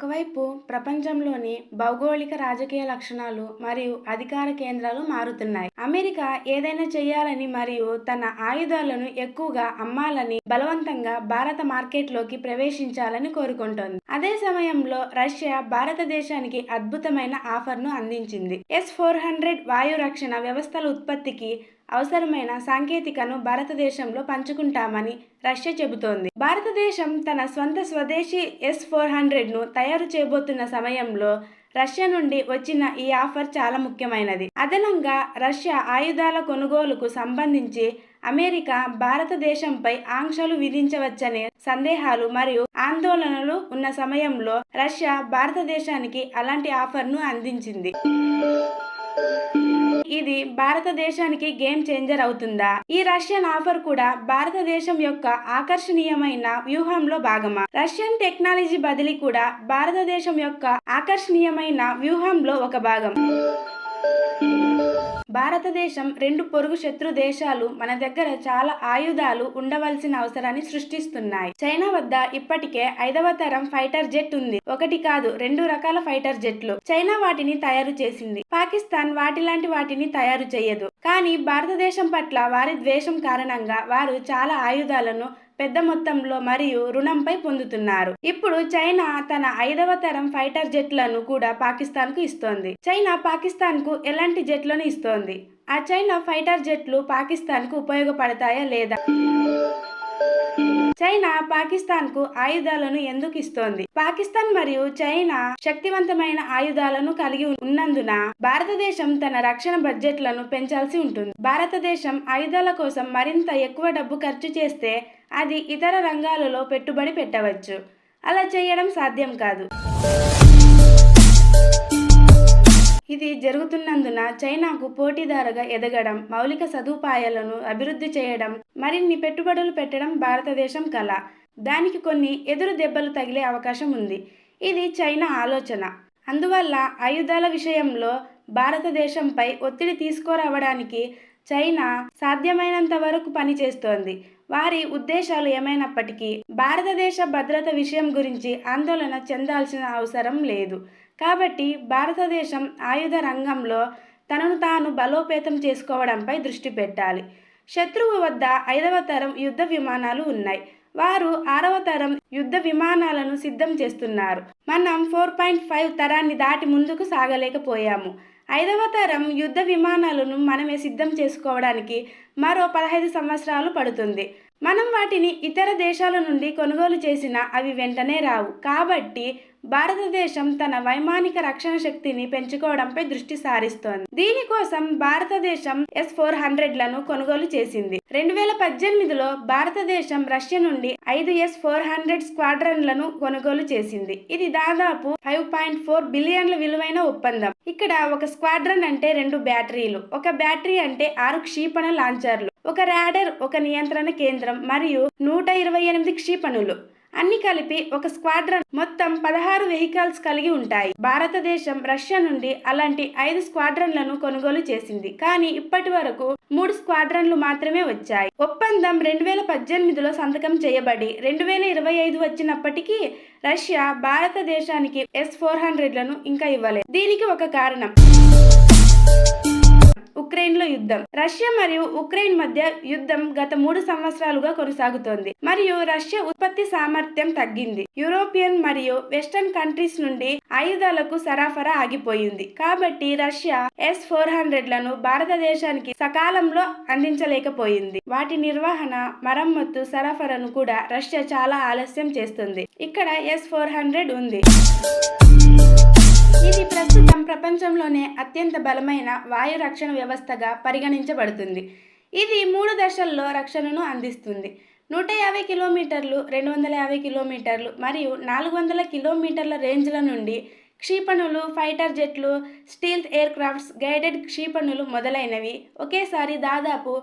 ఒకవైపు ప్రపంచంలోని భౌగోళిక రాజకీయ లక్షణాలు మరియు అధికార కేంద్రాలు మారుతున్నాయి. అమెరికా ఏదైనా చేయాలని మరియు తన ఆయుధాలను ఎక్కువగా అమ్మాలని బలవంతంగా భారత మార్కెట్లోకి ప్రవేశించాలని కోరుకుంటోంది. అదే సమయంలో రష్యా భారతదేశానికి అద్భుతమైన ఆఫర్ను అందించింది. ఎస్ ఫోర్ హండ్రెడ్ వాయు రక్షణ వ్యవస్థల ఉత్పత్తికి అవసరమైన సాంకేతికను భారతదేశంలో పంచుకుంటామని రష్యా చెబుతోంది. భారతదేశం తన స్వంత స్వదేశీ ఎస్ ఫోర్ హండ్రెడ్ను తయారు చేయబోతున్న సమయంలో రష్యా నుండి వచ్చిన ఈ ఆఫర్ చాలా ముఖ్యమైనది. అదనంగా రష్యా ఆయుధాల కొనుగోలుకు సంబంధించి అమెరికా భారతదేశంపై ఆంక్షలు విధించవచ్చనే సందేహాలు మరియు ఆందోళనలు ఉన్న సమయంలో రష్యా భారతదేశానికి అలాంటి ఆఫర్ను అందించింది. ఇది భారతదేశానికి గేమ్ చేంజర్ అవుతుందా? ఈ రష్యన్ ఆఫర్ కూడా భారతదేశం యొక్క ఆకర్షణీయమైన వ్యూహంలో భాగమా? రష్యన్ టెక్నాలజీ బదిలీ కూడా భారతదేశం యొక్క ఆకర్షణీయమైన వ్యూహంలో ఒక భాగం. భారతదేశం రెండు పొరుగు శత్రు దేశాలు మన దగ్గర చాలా ఆయుధాలు ఉండవలసిన అవసరాన్ని సృష్టిస్తున్నాయి. చైనా వద్ద ఇప్పటికే ఐదవ తరం ఫైటర్ జెట్ ఉంది. ఒకటి కాదు రెండు రకాల ఫైటర్ జెట్లు చైనా వాటిని తయారు చేసింది. పాకిస్తాన్ వాటి లాంటి వాటిని తయారు చేయదు. కానీ భారతదేశం పట్ల వారి ద్వేషం కారణంగా వారు చాలా ఆయుధాలను పెద్ద మొత్తంలో మరియు రుణంపై పొందుతున్నారు. ఇప్పుడు చైనా తన ఐదవ తరం ఫైటర్ జెట్లను కూడా పాకిస్తాన్కు ఇస్తోంది. చైనా పాకిస్తాన్కు ఎలాంటి జెట్లను ఇస్తోంది? ఆ చైనా ఫైటర్ జెట్లు పాకిస్తాన్కు ఉపయోగపడతాయా లేదా? చైనా పాకిస్తాన్కు ఆయుధాలను ఎందుకు ఇస్తోంది? పాకిస్తాన్ మరియు చైనా శక్తివంతమైన ఆయుధాలను కలిగి ఉన్నందున భారతదేశం తన రక్షణ బడ్జెట్లను పెంచాల్సి ఉంటుంది. భారతదేశం ఆయుధాల కోసం మరింత ఎక్కువ డబ్బు ఖర్చు చేస్తే అది ఇతర రంగాలలో పెట్టుబడి పెట్టవచ్చు. అలా చేయడం సాధ్యం కాదు. ఇది జరుగుతున్నందున చైనాకు పోటీదారుగా ఎదగడం మౌలిక సదుపాయాలను అభివృద్ధి చేయడం మరిన్ని పెట్టుబడులు పెట్టడం భారతదేశం కళ దానికి కొన్ని ఎదురు దెబ్బలు తగిలే అవకాశం ఉంది. ఇది చైనా ఆలోచన. అందువల్ల ఆయుధాల విషయంలో భారతదేశంపై ఒత్తిడి తీసుకురావడానికి చైనా సాధ్యమైనంత వరకు పనిచేస్తోంది వారి ఉద్దేశాలు ఏమైనప్పటికీ భారతదేశ భద్రత విషయం గురించి ఆందోళన చెందాల్సిన అవసరం లేదు. కాబట్టి భారతదేశం ఆయుధ రంగంలో తనను తాను బలోపేతం చేసుకోవడంపై దృష్టి పెట్టాలి. శత్రువు వద్ద ఐదవ తరం యుద్ధ విమానాలు ఉన్నాయి. వారు ఆరవ తరం యుద్ధ విమానాలను సిద్ధం చేస్తున్నారు. మనం ఫోర్ పాయింట్ ఫైవ్ తరాన్ని దాటి ముందుకు సాగలేకపోయాము. ఐదవ తరం యుద్ధ విమానాలను మనమే సిద్ధం చేసుకోవడానికి మరో పదహైదు సంవత్సరాలు పడుతుంది. మనం వాటిని ఇతర దేశాల నుండి కొనుగోలు చేసినా అవి వెంటనే రావు. కాబట్టి భారతదేశం తన వైమానిక రక్షణ శక్తిని పెంచుకోవడంపై దృష్టి సారిస్తోంది. దీనికోసం భారతదేశం ఎస్ ఫోర్ హండ్రెడ్లను కొనుగోలు చేసింది. రెండు వేల పద్దెనిమిదిలో భారతదేశం రష్యా నుండి ఐదు ఎస్ ఫోర్ హండ్రెడ్ స్క్వాడ్రన్లను కొనుగోలు చేసింది. ఇది దాదాపు ఫైవ్ పాయింట్ ఫోర్ బిలియన్ల విలువైన ఒప్పందం. ఇక్కడ ఒక స్క్వాడ్రన్ అంటే రెండు బ్యాటరీలు ఒక బ్యాటరీ అంటే ఆరు క్షిపణ లాంచర్లు ఒక రాడర్ ఒక నియంత్రణ కేంద్రం మరియు నూట ఇరవై ఎనిమిది క్షిపణులు. అన్ని కలిపి ఒక స్క్వాడ్రన్ మొత్తం పదహారు వెహికల్స్ కలిగి ఉంటాయి. భారతదేశం రష్యా నుండి అలాంటి ఐదు స్క్వాడ్రన్లను కొనుగోలు చేసింది. కానీ ఇప్పటి వరకు మూడు స్క్వాడ్రన్లు మాత్రమే వచ్చాయి. ఒప్పందం రెండు వేల పద్దెనిమిదిలో సంతకం చేయబడి రెండు వేల ఇరవై ఐదు వచ్చినప్పటికీ రష్యా భారతదేశానికి ఎస్ ఫోర్ హండ్రెడ్లను ఇంకా ఇవ్వలేదు. దీనికి ఒక కారణం. ఉక్రెయిన్లో యుద్ధం. రష్యా మరియు ఉక్రెయిన్ మధ్య యుద్ధం గత మూడు సంవత్సరాలుగా కొనసాగుతోంది. మరియు రష్యా ఉత్పత్తి సామర్థ్యం తగ్గింది. యూరోపియన్ మరియు వెస్టర్న్ కంట్రీస్ నుండి ఆయుధాలకు సరఫరా ఆగిపోయింది. కాబట్టి రష్యా ఎస్ ఫోర్ హండ్రెడ్లను భారతదేశానికి సకాలంలో అందించలేకపోయింది. వాటి నిర్వహణ మరమ్మత్తు సరఫరాను కూడా రష్యా చాలా ఆలస్యం చేస్తుంది. ఇక్కడ ఎస్ ఫోర్ హండ్రెడ్ ఉంది. ఇది ప్రస్తుతం ప్రపంచంలోనే అత్యంత బలమైన వాయు రక్షణ వ్యవస్థగా పరిగణించబడుతుంది. ఇది మూడు దశల్లో రక్షణను అందిస్తుంది. నూట యాభై కిలోమీటర్లు రెండు వందల యాభై కిలోమీటర్లు మరియు నాలుగు వందల కిలోమీటర్ల రేంజ్ల నుండి క్షిపణులు ఫైటర్ జెట్లు స్టీల్ ఎయిర్ క్రాఫ్ట్స్ గైడెడ్ క్షిపణులు మొదలైనవి ఒకేసారి దాదాపు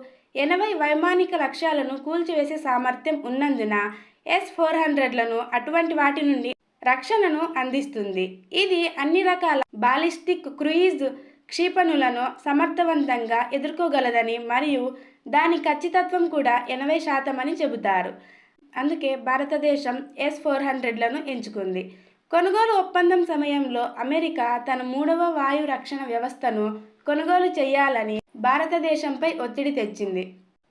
ఎనభై వైమానిక లక్ష్యాలను కూల్చివేసే సామర్థ్యం ఉన్నందున ఎస్ ఫోర్ హండ్రెడ్లను అటువంటి వాటి నుండి రక్షణను అందిస్తుంది. ఇది అన్ని రకాల బాలిస్టిక్ క్రూయిజ్ క్షిపణులను సమర్థవంతంగా ఎదుర్కోగలదని మరియు దాని ఖచ్చితత్వం కూడా ఎనభై శాతం అని చెబుతారు. అందుకే భారతదేశం ఎస్ ఫోర్ హండ్రెడ్లను ఎంచుకుంది. కొనుగోలు ఒప్పందం సమయంలో అమెరికా తన మూడవ వాయు రక్షణ వ్యవస్థను కొనుగోలు చేయాలని భారతదేశంపై ఒత్తిడి తెచ్చింది.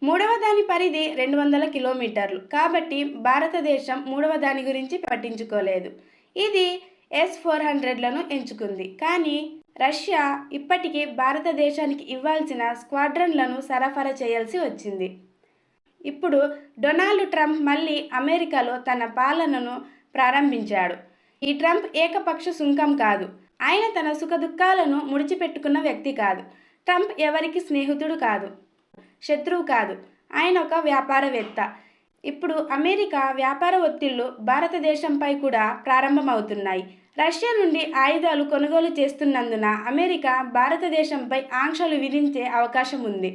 మూడవ దాని పరిధి రెండు వందల కిలోమీటర్లు. కాబట్టి భారతదేశం మూడవ దాని గురించి పట్టించుకోలేదు. ఇది ఎస్ ఫోర్ హండ్రెడ్లను ఎంచుకుంది. కానీ రష్యా ఇప్పటికీ భారతదేశానికి ఇవ్వాల్సిన స్క్వాడ్రన్లను సరఫరా చేయాల్సి వచ్చింది. ఇప్పుడు డొనాల్డ్ ట్రంప్ మళ్ళీ అమెరికాలో తన పాలనను ప్రారంభించాడు. ఈ ట్రంప్ ఏకపక్ష సుంకం కాదు. ఆయన తన సుఖదుఖాలను ముడిచిపెట్టుకున్న వ్యక్తి కాదు. ట్రంప్ ఎవరికి స్నేహితుడు కాదు. శత్రువు కాదు. ఆయన ఒక వ్యాపారవేత్త. ఇప్పుడు అమెరికా వ్యాపార ఒత్తిళ్ళు భారతదేశంపై కూడా ప్రారంభమవుతున్నాయి. రష్యా నుండి ఆయుధాలు కొనుగోలు చేస్తున్నందున అమెరికా భారతదేశంపై ఆంక్షలు విధించే అవకాశం ఉంది.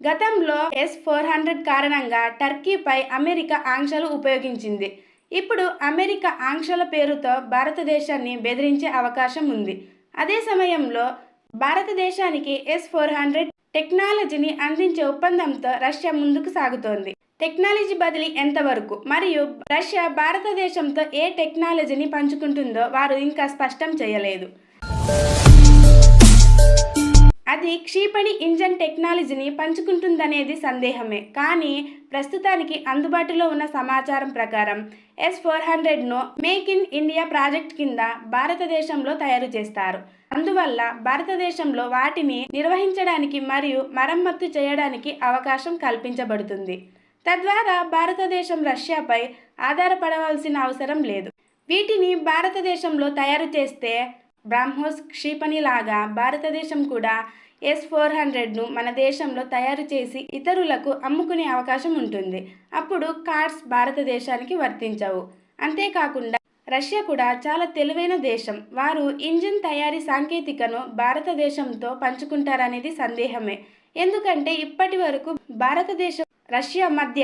గతంలో ఎస్ ఫోర్ హండ్రెడ్ కారణంగా టర్కీపై అమెరికా ఆంక్షలు ఉపయోగించింది. ఇప్పుడు అమెరికా ఆంక్షల పేరుతో భారతదేశాన్ని బెదిరించే అవకాశం ఉంది. అదే సమయంలో భారతదేశానికి ఎస్ ఫోర్ హండ్రెడ్ టెక్నాలజీని అందించే ఒప్పందంతో రష్యా ముందుకు సాగుతోంది. టెక్నాలజీ బదిలీ ఎంతవరకు? మరియు రష్యా భారతదేశంతో ఏ టెక్నాలజీని పంచుకుంటుందో వారు ఇంకా స్పష్టం చేయలేదు. అది క్షిపణి ఇంజన్ టెక్నాలజీని పంచుకుంటుందనేది సందేహమే. కానీ ప్రస్తుతానికి అందుబాటులో ఉన్న సమాచారం ప్రకారం ఎస్ ఫోర్ హండ్రెడ్ను మేక్ ఇన్ ఇండియా ప్రాజెక్ట్ కింద భారతదేశంలో తయారు చేస్తారు. అందువల్ల భారతదేశంలో వాటిని నిర్వహించడానికి మరియు మరమ్మత్తు చేయడానికి అవకాశం కల్పించబడుతుంది. తద్వారా భారతదేశం రష్యాపై ఆధారపడవలసిన అవసరం లేదు. వీటిని భారతదేశంలో తయారు చేస్తే బ్రాహ్మోస్ క్షిపణిలాగా భారతదేశం కూడా ఎస్ ఫోర్ హండ్రెడ్ను మన దేశంలో తయారు చేసి ఇతరులకు అమ్ముకునే అవకాశం ఉంటుంది. అప్పుడు కార్డ్స్ భారతదేశానికి వర్తించవు. అంతేకాకుండా రష్యా కూడా చాలా తెలివైన దేశం. వారు ఇంజిన్ తయారీ సాంకేతికను భారతదేశంతో పంచుకుంటారనేది సందేహమే. ఎందుకంటే ఇప్పటి వరకు భారతదేశం రష్యా మధ్య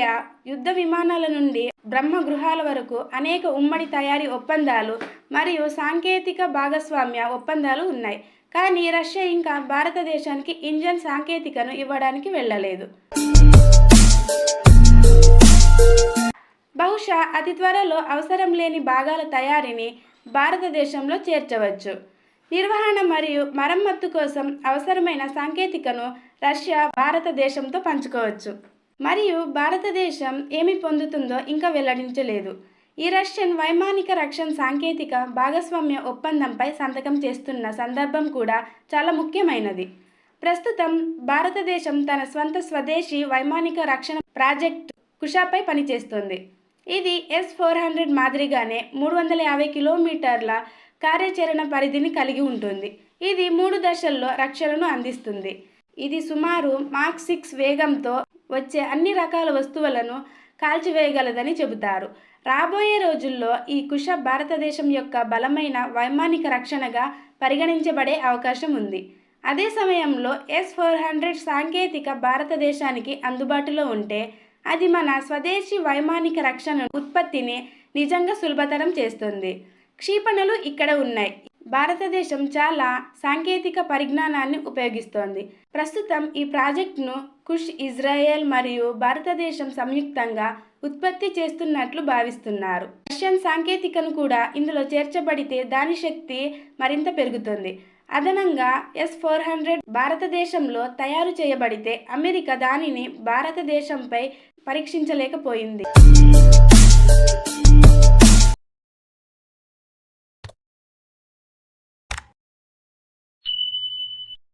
యుద్ధ విమానాల నుండి బ్రహ్మ గృహాల వరకు అనేక ఉమ్మడి తయారీ ఒప్పందాలు మరియు సాంకేతిక భాగస్వామ్య ఒప్పందాలు ఉన్నాయి. కానీ రష్యా ఇంకా భారతదేశానికి ఇంజన్ సాంకేతికను ఇవ్వడానికి వెళ్ళలేదు. బహుశా అతి త్వరలో అవసరం లేని భాగాల తయారీని భారతదేశంలో చేర్చవచ్చు. నిర్వహణ మరియు మరమ్మత్తు కోసం అవసరమైన సాంకేతికను రష్యా భారతదేశంతో పంచుకోవచ్చు. మరియు భారతదేశం ఏమి పొందుతుందో ఇంకా వెల్లడించలేదు. ఈ రష్యన్ వైమానిక రక్షణ సాంకేతిక భాగస్వామ్య ఒప్పందంపై సంతకం చేస్తున్న సందర్భం కూడా చాలా ముఖ్యమైనది. ప్రస్తుతం భారతదేశం తన స్వంత స్వదేశీ వైమానిక రక్షణ ప్రాజెక్ట్ కుషాపై పనిచేస్తుంది. ఇది ఎస్ ఫోర్ హండ్రెడ్ మాదిరిగానే మూడు వందల యాభై కిలోమీటర్ల కార్యాచరణ పరిధిని కలిగి ఉంటుంది. ఇది మూడు దశల్లో రక్షణను అందిస్తుంది. ఇది సుమారు మాక్ సిక్స్ వేగంతో వచ్చే అన్ని రకాల వస్తువులను కాల్చివేయగలదని చెబుతారు. రాబోయే రోజుల్లో ఈ కుష భారతదేశం యొక్క బలమైన వైమానిక రక్షణగా పరిగణించబడే అవకాశం ఉంది. అదే సమయంలో ఎస్ ఫోర్ హండ్రెడ్ సాంకేతిక భారతదేశానికి అందుబాటులో ఉంటే అది మన స్వదేశీ వైమానిక రక్షణ ఉత్పత్తిని నిజంగా సులభతరం చేస్తుంది. క్షిపణులు ఇక్కడ ఉన్నాయి. భారతదేశం చాలా సాంకేతిక పరిజ్ఞానాన్ని ఉపయోగిస్తోంది. ప్రస్తుతం ఈ ప్రాజెక్టును కుష్ ఇజ్రాయెల్ మరియు భారతదేశం సంయుక్తంగా ఉత్పత్తి చేస్తున్నట్లు భావిస్తున్నారు. రష్యన్ సాంకేతికను కూడా ఇందులో చేర్చబడితే దాని శక్తి మరింత పెరుగుతుంది. అదనంగా ఎస్ ఫోర్ హండ్రెడ్ భారతదేశంలో తయారు చేయబడితే అమెరికా దానిని భారతదేశంపై పరీక్షించలేకపోయింది.